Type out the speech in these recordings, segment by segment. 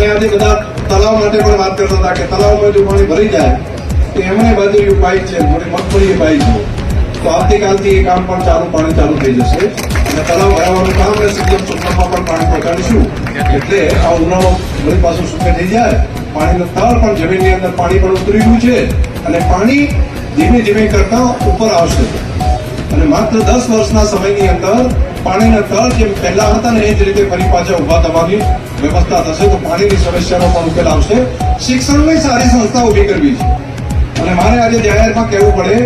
અને આજે બધા તલાવ માટે પણ વાત કરતા હતા કે તલાવમાં જો પાણી ભરી જાય, તો એમણે બાજુ એ પાઈ છે, મોટી મગફળી પાઈ છે. તો આવતીકાલથી એ કામ પણ ચાલુ, પાણી ચાલુ થઈ જશે. અને તલાવ ભરાવાનું કામ રહેશે જેમ ચોમાસામાં પણ પાણી પહોંચાડીશું. એટલે આ ઉનાળો વળી પાછું સુકે થઈ જાય. પાણીનું તળ પણ જમીનની અંદર પાણી પણ ઉતરી ગયું છે. અને પાણી ધીમે ધીમે કરતા ઉપર આવશે. અને માત્ર દસ વર્ષના સમયની અંદર પાણીના તળ જેમ પહેલા હતા ને એ જ રીતે ફરી પાછા ઊભા થવાની વ્યવસ્થા થશે તો પાણીની સમસ્યાનો પણ ઉકેલ આવશે. શિક્ષણની સારી સંસ્થા ઊભી કરવી છે. અને મારે આજે જાહેરમાં કહેવું પડે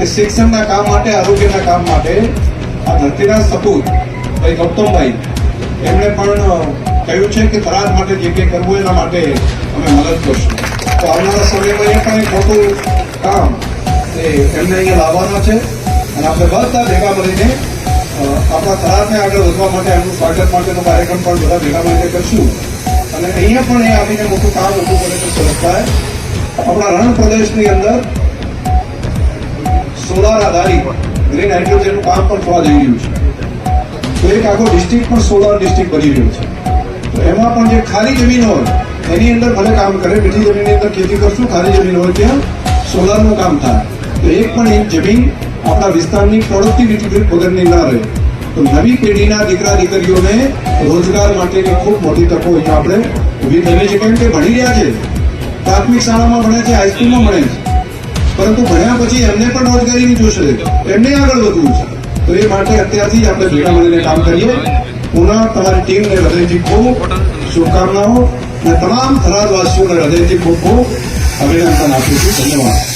કે શિક્ષણના કામ માટે, આરોગ્યના કામ માટે આ ધરતીના સપૂત, ભાઈ ગૌતમભાઈ, એમણે પણ કહ્યું છે કે થરાદ માટે જે કંઈ કરવું એના માટે અમે મદદ કરશું. તો આવનારા સમયમાં એ પણ એક મોટું કામ એમને અહીંયા લાવવાના છે. અને આપણે બધા ભેગા મળીને આપણા કલાને આગળ વધવા માટે એમનું સ્વાગત માટેનો કાર્યક્રમ પણ બધા ભેગા મળીને કરશું. અને અહીંયા પણ એ આવીને મોટું કામ ઊભું કરે તો સરસ આપણા રણ પ્રદેશની અંદર સોલાર આધારિત ગ્રીન હાઇડ્રોજનનું કામ પણ થવા જઈ રહ્યું છે. તો એક આખો ડિસ્ટ્રિક્ટ પણ સોલાર ડિસ્ટ્રિક્ટ બની રહ્યો છે. તો એમાં પણ જે ખાલી જમીન હોય, એની અંદર ભલે કામ કરે મીઠી જમીનની અંદર ખેતી કરશું, ખાલી જમીન હોય ત્યાં સોલારનું કામ થાય. તો એક પણ એક જમીન આપણા વિસ્તારની પ્રોડક્ટિવિટી વગરની ના રહે. તો નવી પેઢીના દીકરા દીકરીઓને રોજગાર માટેની ખૂબ મોટી તકો આપણે ઊભી થઈ છે. કેમ કે ભણી રહ્યા છે. પ્રાથમિક શાળામાં ભણે છે હાઈસ્કૂલમાં ભણે છે. પરંતુ ભણ્યા પછી એમને પણ રોજગારીની જોશે. એમને આગળ વધવું છે. તો એ માટે અત્યારથી આપણે ભેગા મળીને કામ કરીએ. પુનઃ તમારી ટીમને હૃદયથી ખૂબ શુભકામનાઓ અને તમામ થરાદવાસીઓને હૃદયથી ખૂબ ખૂબ અભિનંદન આપું છું. ધન્યવાદ.